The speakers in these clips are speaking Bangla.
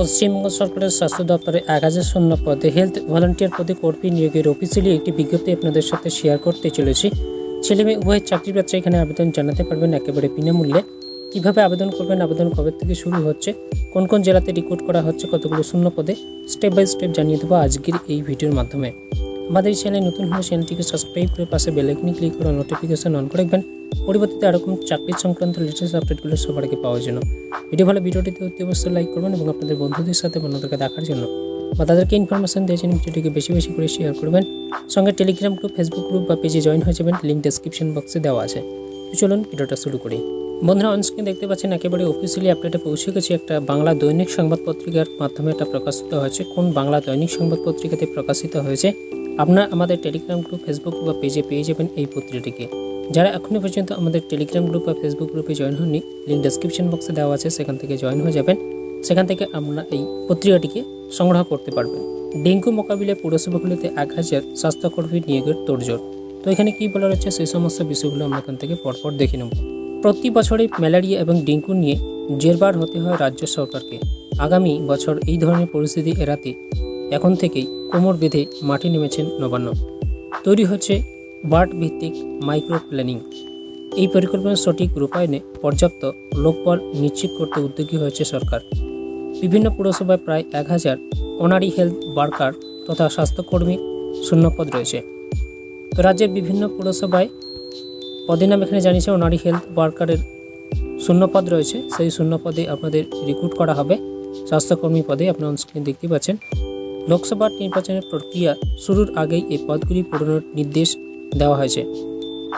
পশ্চিমবঙ্গ সরকারের স্বাস্থ্য দপ্তরে এক হাজার শূন্য পদে হেলথ ভলান্টিয়ার পদে কর্মী নিয়োগের অফিসিয়ালি একটি বিজ্ঞপ্তি আপনাদের সাথে শেয়ার করতে চলেছি। ছেলে মেয়ে, উভয় চাকরি প্রার্থী এখানে আবেদন জানাতে পারবেন একেবারে বিনামূল্যে। কীভাবে আবেদন করবেন, আবেদন কবে থেকে শুরু হচ্ছে, কোন কোন জেলাতে রিক্রুট করা হচ্ছে, কতগুলো শূন্য পদে স্টেপ বাই স্টেপ জানিয়ে দেবো আজকের এই ভিডিওর মাধ্যমে। আমাদের এই চ্যানেলে নতুন হলে চ্যানেলটিকে সাবস্ক্রাইব করে পাশে বেলাইকনি ক্লিক করে নোটিফিকেশন অন করে রাখবেন। পরিবর্তিতে এরকম চাকরি সংক্রান্ত লেটেস্ট আপডেটগুলো সবার আগে পাওয়ার জন্য। ভিডিও ভালো ভিডিওটিতে অতি অবশ্যই লাইক করবেন এবং আপনাদের বন্ধুদের সাথে বন্ধুদেরকে দেখার জন্য। বা তাদেরকে ইনফরমেশন দিয়েছেন ভিডিওটিকে বেশি বেশি করে শেয়ার করবেন। সঙ্গে টেলিগ্রাম গ্রুপ ফেসবুক গ্রুপ বা পেজে জয়েন হয়ে যাবেন। লিঙ্ক ডেসক্রিপশন বক্সে দেওয়া আছে। চলুন ভিডিওটা শুরু করি। বন্ধুরা অনস্ক্রিন দেখতে পাচ্ছেন একেবারে অফিসিয়ালি আপডেটে পৌঁছে গেছে একটা বাংলা দৈনিক সংবাদপত্রিকার মাধ্যমে এটা প্রকাশিত হয়েছে। কোন বাংলা দৈনিক সংবাদপত্রিকাতে প্রকাশিত হয়েছে? আপনারা আমাদের টেলিগ্রাম গ্রুপ ফেসবুক বা পেজে পেয়ে যাবেন এই পত্রিকাটিকে। যারা এখনও পর্যন্ত আমাদের টেলিগ্রাম গ্রুপ বা ফেসবুক গ্রুপে জয়েন হননি লিঙ্ক ডেসক্রিপশন বক্সে দেওয়া আছে, সেখান থেকে জয়েন হয়ে যাবেন। সেখান থেকে আপনারা এই পত্রিকাটিকে সংগ্রহ করতে পারবেন। ডেঙ্গু মোকাবিলায় পৌরসভাগুলিতে এক হাজার স্বাস্থ্যকর্মী নিয়োগের তোড়জোড়। তো এখানে কী বলা রয়েছে সেই সমস্ত বিষয়গুলো আমরা এখান থেকে পরপর দেখে নেব। প্রতি বছরই ম্যালেরিয়া এবং ডেঙ্গু নিয়ে জেরবার হতে হয় রাজ্য সরকারকে। আগামী বছর এই ধরনের পরিস্থিতি এড়াতে এখন থেকেই কোমর বেঁধে মাঠে নেমেছেন নবান্ন। তৈরি হচ্ছে বার্ড ভিত্তিক মাইক্রো প্ল্যানিং এই পরিকল্পনার সঠিক রূপায়ণে পর্যাপ্ত লোকবল নিশ্চিত করতে উদ্যোগী হয়েছে সরকার। বিভিন্ন পুরসভায় প্রায় এক হাজার অনারি হেলথ ওয়ার্কার তথা স্বাস্থ্যকর্মীর শূন্যপদ রয়েছে। তো রাজ্যের বিভিন্ন পুরসভায় পদের নাম এখানে জানিয়েছে অনারি হেলথ ওয়ার্কারের শূন্যপদ রয়েছে। সেই শূন্যপদে আপনাদের রিক্রুট করা হবে। স্বাস্থ্যকর্মী পদে আপনার অনস্ক্রিন দেখতে পাচ্ছেন। লোকসভার নির্বাচনের প্রক্রিয়া শুরুর আগেই এই পদগুলি পূরণের নির্দেশ দেওয়া হয়েছে।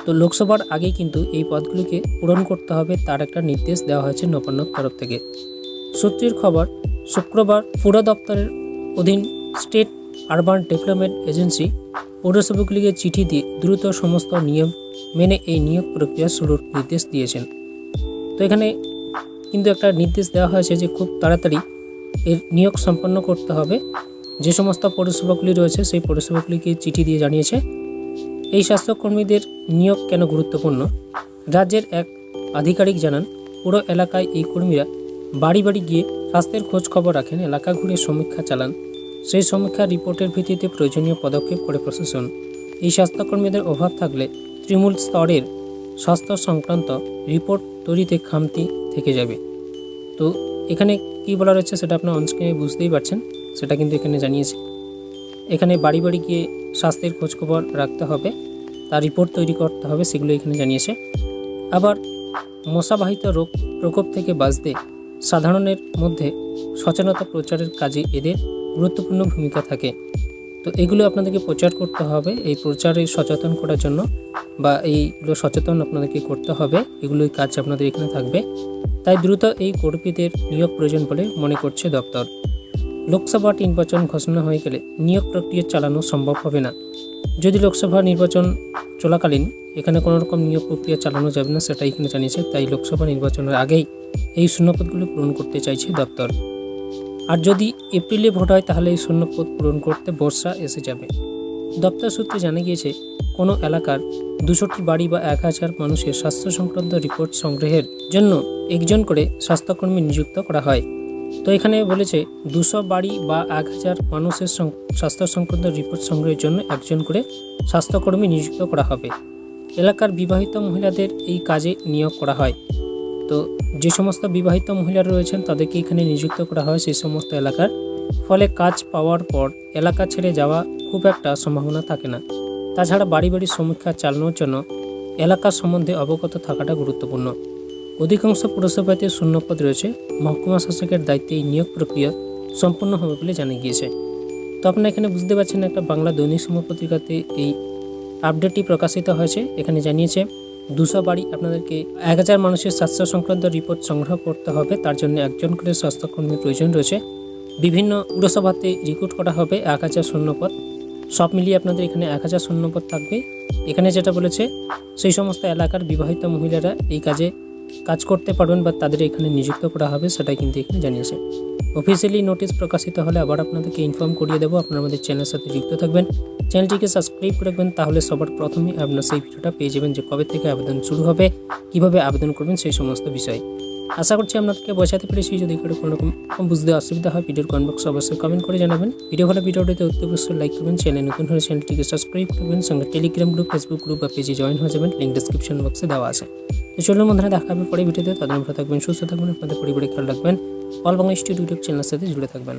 তো লোকসভার আগেই কিন্তু এই পদগুলিকে পূরণ করতে হবে তার একটা নির্দেশ দেওয়া হয়েছে নবান্ন তরফ থেকে। সূত্রের খবর, শুক্রবার পুর দপ্তরের অধীন স্টেট আরবান ডেভেলপমেন্ট এজেন্সি পৌরসভাগুলিকে চিঠি দিয়ে দ্রুত সমস্ত নিয়ম মেনে এই নিয়োগ প্রক্রিয়া শুরুর নির্দেশ দিয়েছেন। তো এখানে কিন্তু একটা নির্দেশ দেওয়া হয়েছে যে খুব তাড়াতাড়ি এর নিয়োগ সম্পন্ন করতে হবে। যে সমস্ত পৌরসভাগুলি রয়েছে, সেই পৌরসভাগুলিকে চিঠি দিয়ে জানিয়েছে। এই স্বাস্থ্যকর্মীদের নিয়োগ কেন গুরুত্বপূর্ণ? রাজ্যের এক আধিকারিক জানান, পুরো এলাকায় এই কর্মীরা বাড়ি বাড়ি গিয়ে স্বাস্থ্যের খোঁজ খবর রাখেন, এলাকা ঘুরে সমীক্ষা চালান। সেই সমীক্ষা রিপোর্টের ভিত্তিতে প্রয়োজনীয় পদক্ষেপ করে প্রশাসন। এই স্বাস্থ্যকর্মীদের অভাব থাকলে তৃণমূল স্তরের স্বাস্থ্য সংক্রান্ত রিপোর্ট তৈরিতে খামতি থেকে যাবে। তো এখানে কি বলা রয়েছে সেটা আপনার অনস্ক্রিনে বুঝতেই পারছেন। সেটা কিন্তু এখানে জানিয়েছে। এখানে বাড়ি বাড়ি গিয়ে স্বাস্থ্যের খোঁজখবর রাখতে হবে, তার রিপোর্ট তৈরি করতে হবে সেগুলো এখানে জানিয়েছে। আবার মশাবাহিত রোগ প্রকোপ থেকে বাঁচতে সাধারণের মধ্যে সচেতনতা প্রচারের কাজে এদের গুরুত্বপূর্ণ ভূমিকা থাকে। তো এগুলো আপনাদেরকে প্রচার করতে হবে, এই প্রচারে সচেতন করার জন্য বা এইগুলো সচেতন আপনাদেরকে করতে হবে, এগুলোই কাজ আপনাদের এখানে থাকবে। তাই দ্রুত এই কর্মীদের নিয়োগ প্রয়োজন বলে মনে করছে দপ্তর। লোকসভা নির্বাচন ঘোষণা হয়ে গেলে নিয়োগ প্রক্রিয়া চালানো সম্ভব হবে না। যদি লোকসভা নির্বাচন চলাকালীন এখানে কোনো রকম নিয়োগ প্রক্রিয়া চালানো যাবে না সেটা এখানে জানিয়েছে, তাই লোকসভা নির্বাচনের আগেই এই শূন্যপদগুলো পূরণ করতে চাইছে দপ্তর। আর যদি এপ্রিলে ভোট হয়, তাহলে এই শূন্যপদ পূরণ করতে বর্ষা এসে যাবে। দপ্তর সূত্রে জানা গিয়েছে, কোনো এলাকার দুশোটি বাড়ি বা এক হাজার মানুষের স্বাস্থ্য সংক্রান্ত রিপোর্ট সংগ্রহের জন্য একজন করে স্বাস্থ্যকর্মী নিযুক্ত করা হয়। তো এখানে বলেছে, দুশো বাড়ি বা এক হাজার মানুষের স্বাস্থ্য সংক্রান্ত রিপোর্ট সংগ্রহের জন্য একজন করে স্বাস্থ্যকর্মী নিযুক্ত করা হবে। এলাকার বিবাহিত মহিলাদের এই কাজে নিয়োগ করা হয়। তো যে সমস্ত বিবাহিত মহিলারা রয়েছেন, তাদেরকে এখানে নিযুক্ত করা হয় সেই সমস্ত এলাকার। ফলে কাজ পাওয়ার পর এলাকা ছেড়ে যাওয়া খুব একটা সম্ভাবনা থাকে না। তাছাড়া বাড়ি বাড়ি সমীক্ষা চালানোর জন্য এলাকা সম্বন্ধে অবগত থাকাটা গুরুত্বপূর্ণ। অধিকাংশ পুরসভাতে শূন্যপদ রয়েছে। মহকুমা শাসকের দায়িত্বে এই নিয়োগ প্রক্রিয়া সম্পূর্ণ হবে বলে জানা গিয়েছে। তো আপনারা এখানে বুঝতে পারছেন একটা বাংলা দৈনিক সময় পত্রিকাতে এই আপডেটটি প্রকাশিত হয়েছে। এখানে জানিয়েছে, দুশো বাড়ি আপনাদেরকে এক হাজার মানুষের স্বাস্থ্য সংক্রান্ত রিপোর্ট সংগ্রহ করতে হবে। তার জন্য একজন করে স্বাস্থ্যকর্মীর প্রয়োজন রয়েছে। বিভিন্ন পুরসভাতে রিক্রুট করা হবে এক হাজার শূন্যপদ। সব মিলিয়ে আপনাদের এখানে এক হাজার শূন্যপদ থাকবে। এখানে যেটা বলেছে, সেই সমস্ত এলাকার বিবাহিত মহিলারা এই কাজে কাজ করতে পারবেন বা তাদের এখানে নিযুক্ত করা হবে, সেটাই কিন্তু এখানে জানিয়েছে। অফিসিয়ালি নোটিশ প্রকাশিত হলে আবার আপনাদেরকে ইনফর্ম করিয়ে দেবো, আপনারা আমাদের চ্যানেলের সাথে যুক্ত থাকবেন। চ্যানেলটিকে সাবস্ক্রাইব করে রাখবেন, তাহলে সবার প্রথমে আপনার সেই ভিডিওটা পেয়ে যাবেন যে কবে থেকে আবেদন শুরু হবে, কীভাবে আবেদন করবেন সেই সমস্ত বিষয়। আশা করছি আপনাদেরকে বোঝাতে পেরেছি। যদি কোনো রকম বুঝতে অসুবিধা হয়, ভিডিওর কমেন্ট বক্সে অবশ্যই কমেন্ট করে জানাবেন। ভিডিও ভালো ভিডিওটিতে অতি অবশ্যই লাইক করবেন চ্যানেল নতুন হলে চ্যানেলটিকে সাবস্ক্রাইব করবেন। সঙ্গে টেলিগ্রাম গ্রুপ ফেসবুক গ্রুপ বা পেজে জয়েন হয়ে যাবেন। লিঙ্ক ডিসক্রিপশন বক্সে দেওয়া আছে। তো চলুন বন্ধুরা, দেখা হবে পরে ভিডিওতে। তাদের ভালো থাকবেন, সুস্থ থাকবেন, আপনাদের পরিবারে খেয়াল রাখবেন। অল বাংলা ইনস্টিটিউট ইউটিউব চ্যানেলের সাথে জুড়ে থাকবেন।